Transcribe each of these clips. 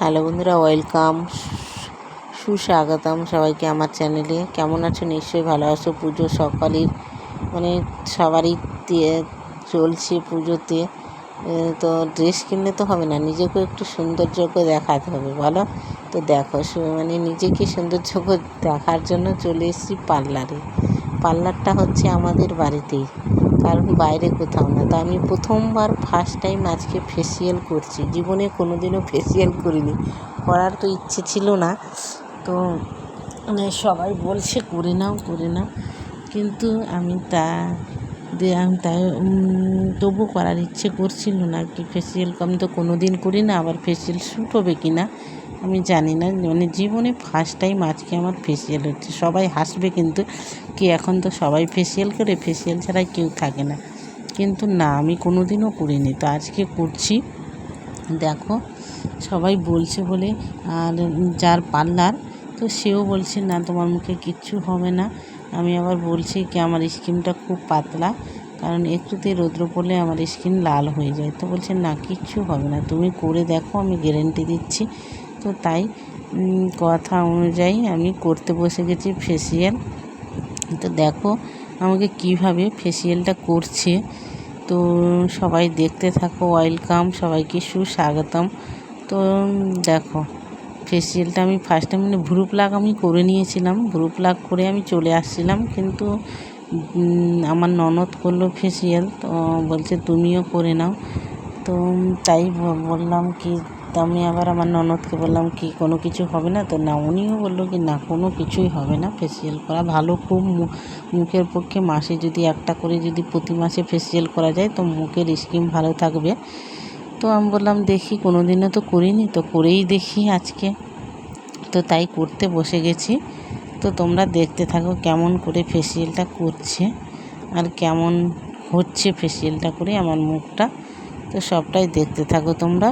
Hello বন্ধুরা, welcome. সুস্বাগতম সবাইকে আমার চ্যানেলে। কেমন আছো? নিশ্চয়ই ভালো আছো। পুজো সকালের মানে সবারই চলছে পুজোতে। তো ড্রেস কিনলে তো হবে না। নিজেকেও একটু সৌন্দর্য করে দেখাতে হবে, বলো? তো দেখো মানে নিজেকে সৌন্দর্য করে দেখার জন্য চলে এসেছি পার্লারে। পার্লারটা হচ্ছে আমাদের বাড়িতেই। কারণ বাইরে কোথাও না। তো আমি প্রথমবার ফার্স্ট টাইম আজকে ফেসিয়াল করছি। জীবনে কোনো দিনও ফেসিয়াল করিনি। করার তো ইচ্ছে ছিল না। তো মানে সবাই বলছে, করে নাও করে নাও। কিন্তু আমি তা আমি তাই তবু করার ইচ্ছে করছিল না। কি ফেসিয়াল আমি তো কোনো দিন করি না আবার ফেসিয়াল শ্যুট হবে কি না আমি জানি না মানে জীবনে ফার্স্ট টাইম আজকে আমার ফেসিয়াল হচ্ছে। সবাই হাসবে কিন্তু, কি এখন তো সবাই ফেসিয়াল করে ফেসিয়াল ছাড়া কেউ থাকে না। কিন্তু না, আমি কোনো দিনও করিনি। তো আজকে করছি। দেখো, সবাই বলছে বলে, আর যার পার্লার, তো সেও বলছে, না, তোমার মুখে কিচ্ছু হবে না। আমি আবার বলছি কি, আমার স্কিনটা খুব পাতলা, কারণ একটুতে রৌদ্র পড়লে আমার স্কিন লাল হয়ে যায়। তো বলছে, না, কিচ্ছু হবে না। তুমি করে দেখো, আমি গ্যারেন্টি দিচ্ছি। তো তাই কথা অনুযায়ী আমি করতে বসে গেছি ফেসিয়াল তো দেখো আমাকে কীভাবে ফেসিয়ালটা করছে। তো সবাই দেখতে থাকো ওয়েলকাম সবাইকে সুস্বাগতম। তো দেখো ফেসিয়ালটা আমি ফার্স্ট টাইম মানে ভ্রু প্লাগ আমি করে নিয়েছিলাম। ভ্রু প্লাগ করে আমি চলে আসছিলাম কিন্তু আমার ননদ করল ফেসিয়াল তো বলছে তুমিও করে নাও। তো তাই বললাম কি তো আমি আবার আমার ননদকে বললাম কি, কোনো কিছু হবে না? তো না উনিও বলল কি, না, কোনো কিছুই হবে না। ফেসিয়াল করা ভালো খুব মুখের পক্ষে মাসে যদি একটা করে যদি প্রতি মাসে ফেসিয়াল করা যায়, তো মুখের স্কিন ভালো থাকবে। তো আমি বললাম, দেখি কোনো দিনও তো করিনি, তো করেই দেখি আজকে। তো তাই করতে বসে গেছি। তো তোমরা দেখতে থাকো কেমন করে ফেসিয়ালটা করছে আর কেমন হচ্ছে ফেসিয়ালটা করে আমার মুখটা। তো সবটাই দেখতে থাকো তোমরা।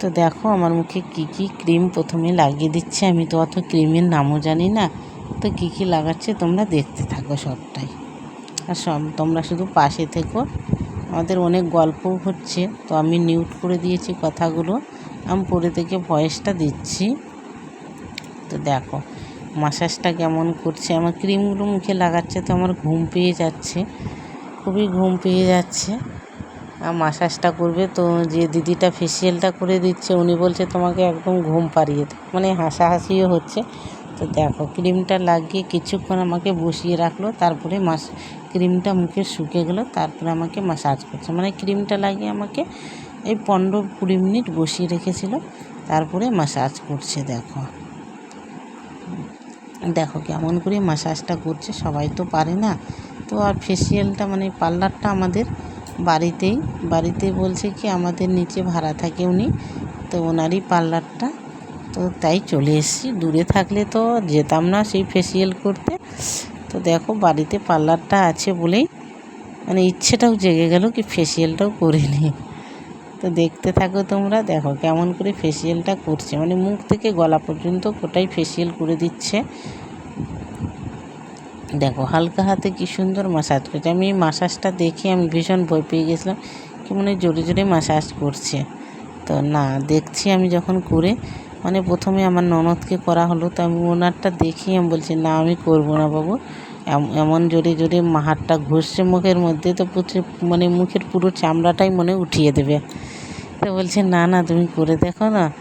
তো দেখো আমার মুখে কি কি ক্রিম প্রথমে লাগিয়ে দিচ্ছে। আমি তো অত ক্রিমের নামও জানি না। তো কি কি লাগাচ্ছে তোমরা দেখতে থাকো সবটাই। আর সব তোমরা শুধু পাশে থেকো। আমাদের অনেক গল্পও হচ্ছে। তো আমি নিউট করে দিয়েছি কথাগুলো। আমি পরে থেকে ভয়েসটা দিচ্ছি। তো দেখো, মাসাজটা কেমন করছে। আমার ক্রিমগুলো মুখে লাগাচ্ছে তো আমার ঘুম পেয়ে যাচ্ছে। খুবই ঘুম পেয়ে যাচ্ছে। মাসাজটা করবে। তো যে দিদিটা ফেসিয়ালটা করে দিচ্ছে, উনি বলছে, তোমাকে একদম ঘুম পাড়িয়ে দেয় মানে হাসাহাসিও হচ্ছে। তো দেখো, ক্রিমটা লাগিয়ে কিছুক্ষণ আমাকে বসিয়ে রাখল। তারপরে মাস, ক্রিমটা মুখে শুকে গেলো। তারপরে আমাকে মাসাজ করছে। মানে ক্রিমটা লাগিয়ে আমাকে এই পনেরো কুড়ি মিনিট বসিয়ে রেখেছিল। তারপরে মাসাজ করছে, দেখো। দেখো কেমন করে মাসাজটা করছে। সবাই তো পারে না। তো আর ফেসিয়ালটা মানে পার্লারটা আমাদের বাড়িতেই, বাড়িতে বলছে কি আমাদের নিচে ভাড়া থাকে উনি, তো ওনারই পার্লারটা, তো তাই চলে এসেছি। দূরে থাকলে তো যেতাম না সেই ফেসিয়াল করতে। তো দেখো বাড়িতে পার্লারটা আছে বলেই মানে ইচ্ছেটাও জেগে গেল কি ফেসিয়ালটাও করে নিই। তো দেখতে থাকো তোমরা, দেখো কেমন করে ফেসিয়ালটা করছে। মানে মুখ থেকে গলা পর্যন্ত গোটাই ফেসিয়াল করে দিচ্ছে। দেখো, হালকা হাতে কি সুন্দর মাসাজ করছে। আমি এই মাসাজটা দেখে আমি ভীষণ ভয় পেয়ে গেছিলাম কি মনে জোরে জোরে মাসাজ করছে। তো না, দেখছি আমি যখন করে মানে প্রথমে আমার ননদকে করা হলো, তো আমি ওনারটা দেখি আমি বলছি, না, আমি করব না বাবু। এম- এমন জোরে জোরে হাতটা ঘষছে মুখের মধ্যে, তো প্রচুর মানে মুখের পুরো চামড়াটাই মনে উঠিয়ে দেবে। তো বলছে, না না, তুমি করে দেখো না।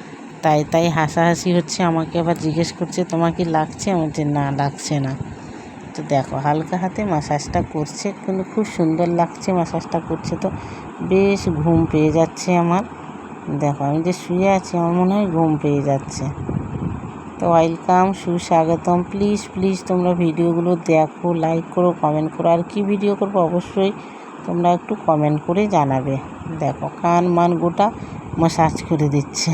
তাই তাই হাসাহাসি হচ্ছে, আমাকে আবার জিজ্ঞেস করছে, তোমার কি লাগছে? আমি বলছি, না, লাগছে না। তো দেখো, হালকা হাতে মাসাজটা করছে, কিন্তু খুব সুন্দর লাগছে মাসাজটা করছে তো। বেশ ঘুম পেয়ে যাচ্ছে আমার। দেখো, আমি যে শুয়ে আছি, আমার মনে হয় ঘুম পেয়ে যাচ্ছে। তো ওয়েলকাম, সুস্বাগতম। প্লিজ প্লিজ তোমরা ভিডিওগুলো দেখো, লাইক করো, কমেন্ট করো। আর কি ভিডিও করব অবশ্যই তোমরা একটু কমেন্ট করে জানাবে। দেখো, কান, মান গোটা মাসাজ করে দিচ্ছে।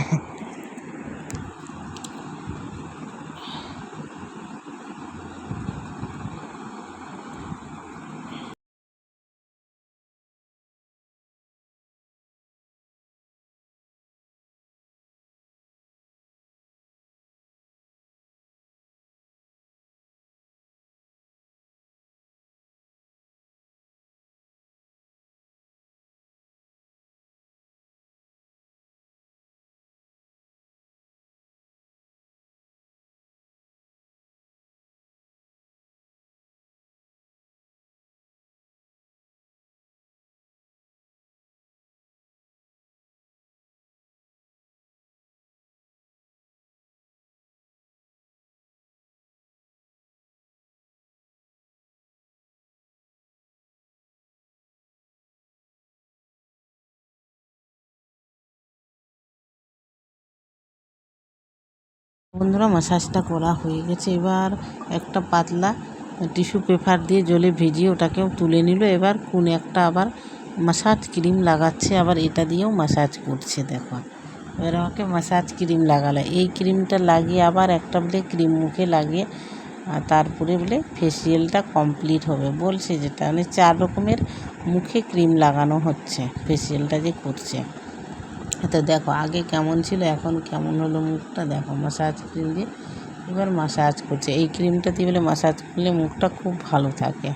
বন্ধুরা মাসাজটা করা হয়ে গেছে। এবার একটা পাতলা টিস্যু পেপার দিয়ে জলে ভিজিয়ে ওটাকেও তুলে নিল। এবার কোন একটা আবার মাসাজ ক্রিম লাগাচ্ছে, আবার এটা দিয়েও মাসাজ করছে, দেখো। এবার আমাকে মাসাজ ক্রিম লাগালো। এই ক্রিমটা লাগিয়ে আবার একটা বলে ক্রিম মুখে লাগিয়ে, আর তারপরে বলে ফেসিয়ালটা কমপ্লিট হবে। বলছে যেটা মানে চার রকমের মুখে ক্রিম লাগানো হচ্ছে ফেসিয়ালটা যে করছে। তো দেখো, আগে কেমন ছিল, এখন কেমন হলো মুখটা দেখো মাসাজ ক্রিম দিয়ে। এবার মাসাজ করছে। এই ক্রিমটা দিয়ে বলে মাসাজ করলে মুখটা খুব ভালো থাকে।